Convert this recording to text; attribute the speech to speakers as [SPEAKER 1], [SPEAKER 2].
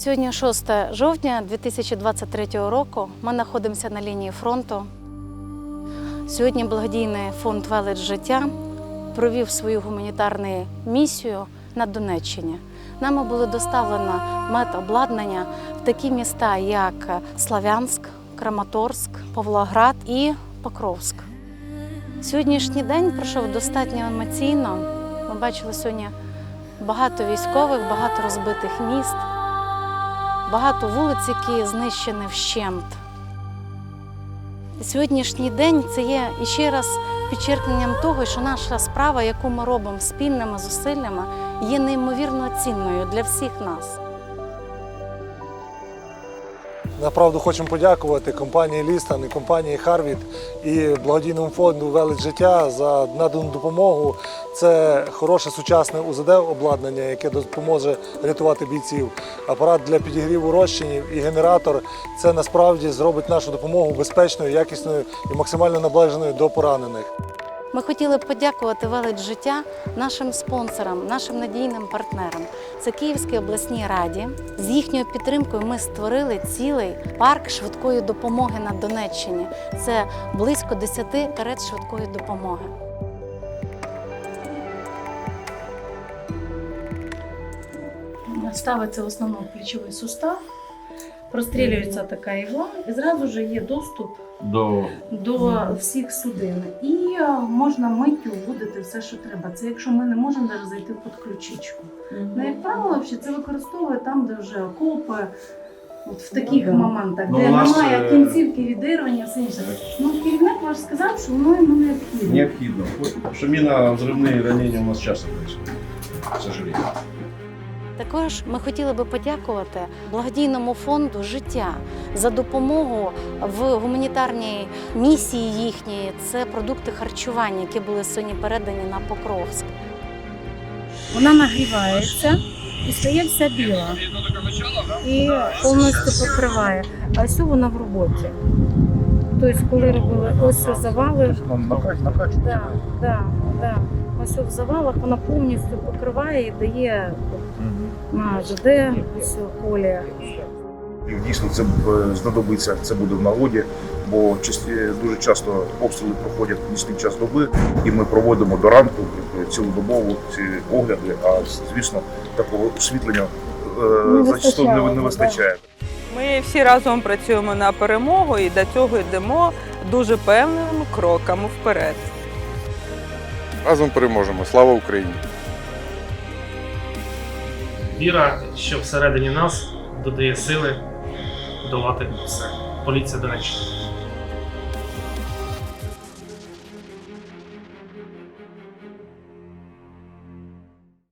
[SPEAKER 1] Сьогодні 6 жовтня 2023 року. Ми знаходимося на лінії фронту. Сьогодні благодійний фонд Велич життя провів свою гуманітарну місію на Донеччині. Нами було доставлено медобладнання в такі міста, як Славянськ, Краматорськ, Павлоград і Покровськ. Сьогоднішній день пройшов достатньо емоційно. Ми бачили сьогодні багато військових, багато розбитих міст, багато вулиць, які знищені вщент. Сьогоднішній день це є іще раз підчеркненням того, що наша справа, яку ми робимо спільними зусиллями, є неймовірно цінною для всіх нас.
[SPEAKER 2] Направду хочемо подякувати компанії Лістан і компанії Харвід і благодійному фонду Велич життя за надану допомогу. Це хороше сучасне УЗД обладнання, яке допоможе рятувати бійців. Апарат для підігріву розчинів і генератор. Це насправді зробить нашу допомогу безпечною, якісною і максимально наближеною до поранених.
[SPEAKER 1] Ми хотіли б подякувати велич життя нашим спонсорам, нашим надійним партнерам. Це Київській обласній раді. З їхньою підтримкою ми створили цілий парк швидкої допомоги на Донеччині. Це близько 10 карет швидкої допомоги. Ставиться в основному плечовий сустав, прострілюється така ігла, і зразу ж є доступ
[SPEAKER 3] до
[SPEAKER 1] до всіх судин. І е, можна миттю вводити все, що треба. Це якщо ми не можемо навіть зайти під ключичку. Ну, як правило, це використовує там, де вже окопи. От в таких
[SPEAKER 4] да.
[SPEAKER 1] моментах,
[SPEAKER 3] Ну,
[SPEAKER 1] де немає
[SPEAKER 3] е,
[SPEAKER 1] кінцівки відірвання, все інше. Ну, керівник ваш сказав, що воно йому необхідно.
[SPEAKER 3] необхідно. Потому что минно-взрывные ранения у нас часто к сожалению.
[SPEAKER 1] Також ми хотіли би подякувати благодійному фонду життя за допомогу в гуманітарній місії їхньої. Це продукти харчування, які були сьогодні передані на Покровськ. Вона нагрівається і стає вся біла. І повністю покриває. А ось вона в роботі. Тобто, коли робили ось завали, да, да, да. Ось в завалах вона повністю покриває і дає на ЖД, ось поле.
[SPEAKER 5] І дійсно це е, знадобиться, це буде в нагоді, бо часті- дуже часто обстріли проходять в нічний час доби, і ми проводимо до ранку е, цілодобово ці огляди. А звісно, такого освітлення е,
[SPEAKER 1] Не
[SPEAKER 5] зачасту не, не вистачає.
[SPEAKER 4] Ми всі разом працюємо на перемогу і до цього йдемо дуже певними кроками вперед.
[SPEAKER 6] Разом переможемо. Слава Україні!
[SPEAKER 7] Віра, що всередині нас додає сили долати все. Поліція Донеччини.